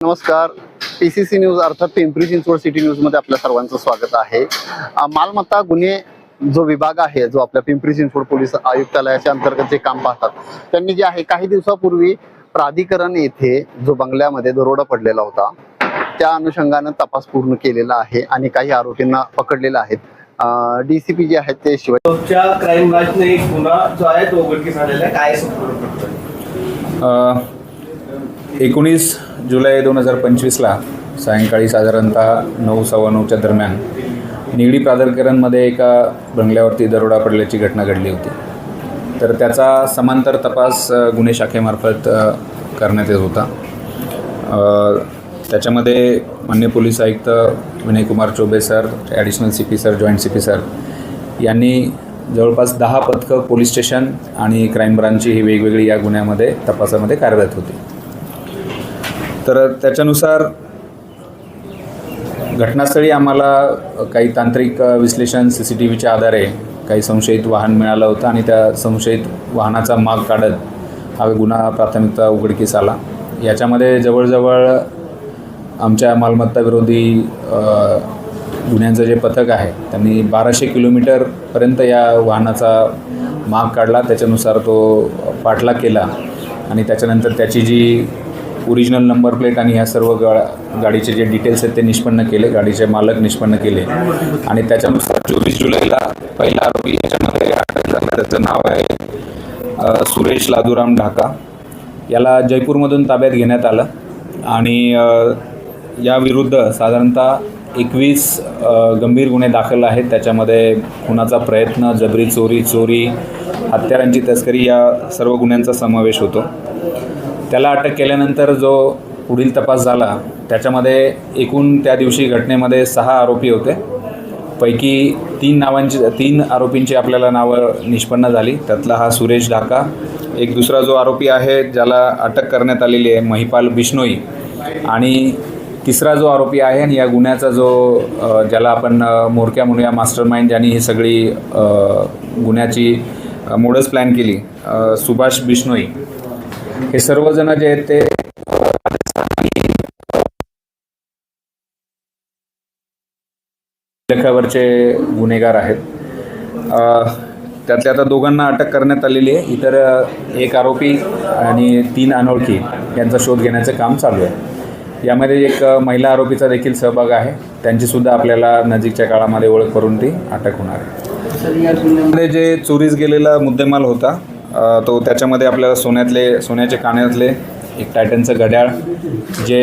नमस्कार. P C C news अर्थात Pimpri Chinchwad city न्यूजमध्ये आपल्या सर्वांचं स्वागत आहे. मालमत्ता गुन्हे जो विभाग आहे जो आपल्या पिंपरी चिंचवड पोलीस आयुक्तालयाच्या अंतर्गत जे काम पाहतात त्यांनी जे आहे काही दिवसापूर्वी प्राधिकरण येथे जो बंगल्यामध्ये दरोडा पडलेला होता त्या अनुषंगानं तपास पूर्ण केलेला आहे आणि काही आरोपींना पकडलेलं आहेत डीसीपी जे आहेत ते शिवाय क्राईम ब्रांचने एक गुन्हा जो आहे तो उघडकीस आलेला आहे. काय एकोणीस जुलै दोन हजार पंचवीसला सायंकाळी साधारणतः नऊ सव्वा नऊच्या दरम्यान निगडी प्राधिकरणमध्ये एका बंगल्यावरती दरोडा पडल्याची घटना घडली होती. तर त्याचा समांतर तपास गुन्हे शाखेमार्फत करण्यात येत होता. त्याच्यामध्ये मान्य पोलीस आयुक्त Vinaykumar Choubey sir additional C P sir joint C P sir यांनी जवळपास दहा पथकं पोलीस स्टेशन आणि क्राईम ब्रांचची ही वेगवेगळी या गुन्ह्यामध्ये तपासामध्ये कार्यरत होती. तर त्याच्यानुसार घटनास्थळी आम्हाला काही तांत्रिक विश्लेषण सी सी टी व्हीच्या आधारे काही संशयित वाहन मिळालं होतं आणि त्या संशयित वाहनाचा माग काढत हा गुन्हा प्राथमिकता उघडकीस आला. याच्यामध्ये जवळजवळ आमच्या मालमत्ता विरोधी गुन्ह्यांचं जे पथक आहे त्यांनी बाराशे किलोमीटरपर्यंत या वाहनाचा माग काढला. त्याच्यानुसार तो पाठलाग केला आणि त्याच्यानंतर त्याची जी ओरिजिनल नंबर प्लेट आणि ह्या सर्व गा गाडीचे जे डिटेल्स आहेत ते निष्पन्न केले गाडीचे मालक निष्पन्न केले. आणि त्याच्यानुसार चोवीस जुलैला पहिला आरोपी याच्यामध्ये अटक झाला त्याचं नाव आहे सुरेश लादुराम ढाका. याला जयपूरमधून ताब्यात घेण्यात आलं. आणि याविरुद्ध साधारणतः एकवीस गंभीर गुन्हे दाखल आहेत. त्याच्यामध्ये खुनाचा प्रयत्न जबरी चोरी चोरी हत्यारांची तस्करी या सर्व गुन्ह्यांचा समावेश होतो. त्याला अटक केल्यानंतर जो पुढील तपास झाला त्याच्यामध्ये एकूण त्या दिवशी घटनेमध्ये सहा आरोपी होते. पैकी तीन नावांची तीन आरोपींची आपल्याला नावं निष्पन्न झाली. त्यातला हा सुरेश ढाका. एक दुसरा जो आरोपी आहे ज्याला अटक करण्यात आलेली आहे महिपाल बिश्नोई. आणि तिसरा जो आरोपी आहे आणि या गुन्ह्याचा जो ज्याला आपण मोरक्या म्होरक्या म्हणूया मास्टर माइंड ज्यांनी ही सगळी गुन्ह्याची मोडच प्लॅन केली सुभाष बिश्नोई. हे सर्वजण जे आहेत ते लेखावरचे गुन्हेगार आहेत. त्यातल्या आता दोघांना अटक करण्यात आलेली आहे. इतर एक आरोपी आणि तीन अनोळखी यांचा शोध घेण्याचं काम चालू आहे. यामध्ये एक महिला आरोपीचा देखील सहभाग आहे. त्यांचीसुद्धा आपल्याला नजीकच्या काळामध्ये ओळख करून ती अटक होणार आहे. जे चोरीस गेलेला मुद्देमाल होता तो त्याच्यामध्ये आपल्याला सोन्यातले सोन्याचे कानातले एक टायटनचं घड्याळ जे